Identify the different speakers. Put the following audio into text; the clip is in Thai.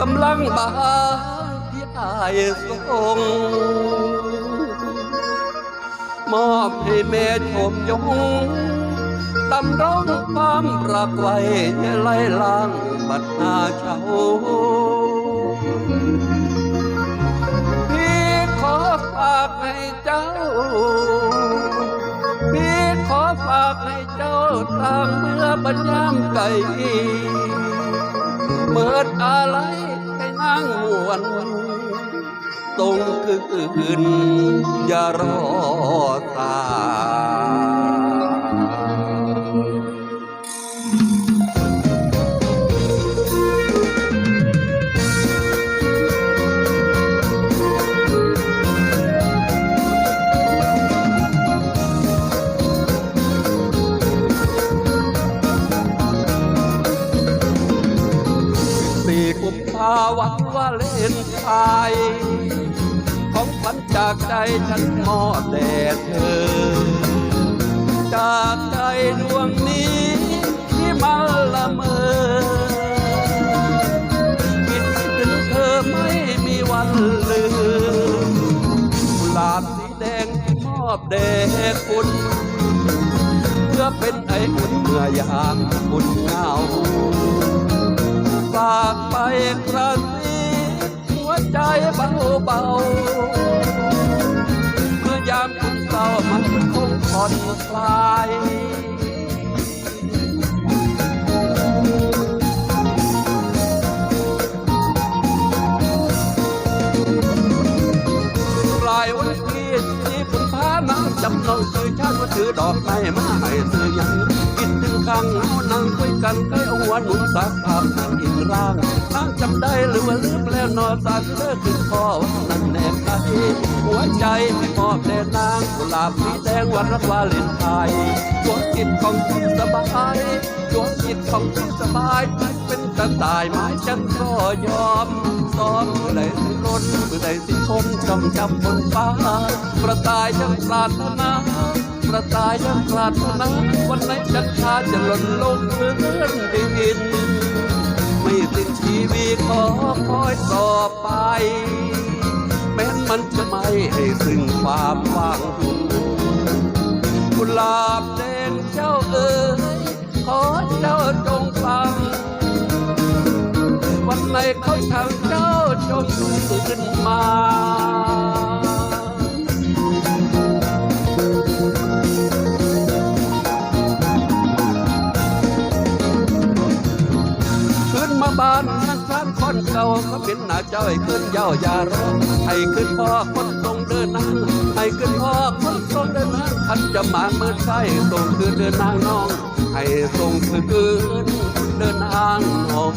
Speaker 1: กำลังบาที่อายส่งมอบให้แม่ชมยงดำร้องความรักไว้ไล่ล้างบัดหาเช้าพี่ขอฝากให้เจ้า เรางเมื่อบัญยามไก่เมิดอะไรให้นั่งหวนตรงคืนอย่ารอตา เล่นไทน์ของขวัญจากใจฉันมอบแด่เธอ จากใจดวงนี้ที่มาละเมอคิดถึงเธอไม่มีวันลืมกุหลาบสีแดงที่มอบแด่คุณเพื่อเป็นไออุ่นเมื่อยามคุณเหงาฝากไปกระซิบหัวใจ เบาเบาเมื่อยามคุณเศร้ามันคงผ่อนคลายปลายวันที่ที่ผมพาน้ำจำนองซื้อชาติว่าถือดอกไม้มาให้ซื้อยังคิดถึง ข้างเงานั่งคุยกันใกล้เอาหัวหนุนสักภาพนั่งอีกร่างนั่งจำได้หรือว่าลืมแล้วนอนสาเลิกถึงพ่อวันนั้นแนบไปหัวใจไม่มอบแด่นางกุหลาบสีแดงวันรักวาเลนไทน์ดวงจิตของที่สบายดวงจิตของที่สบายเป็นกระต่ายไม้ฉันก็ยอมซ้อมเมื่อใดสิล้นเมื่อใดสิคงจำจำบนฟ้ากระต่ายยังปรารถนา กระต่ายยังปรารถนาวันไหนจันทราจะหล่นลงพื้นดิน ไม่สิ้นชีวิตขอคอยต่อไป แม้นมันจะไม่ให้ซึ่งความหวังกุหลาบแดงเจ้าเอ๋ยขอเจ้าจงฟังวันไหนเขาทางเจ้าจงขึ้นมา บ้านนักสานคนเก่าเขาเป็นหน้าเจ้าให้ขึ้นเย้ายารอให้ขึ้นพ่อคนทรงเดินนางให้ขึ้นพ่อคนทรงเดินนางขันจะมาเมื่อใช่ทรงคือเดินนางน้อง ให้ทรงคือเดินนางน้อง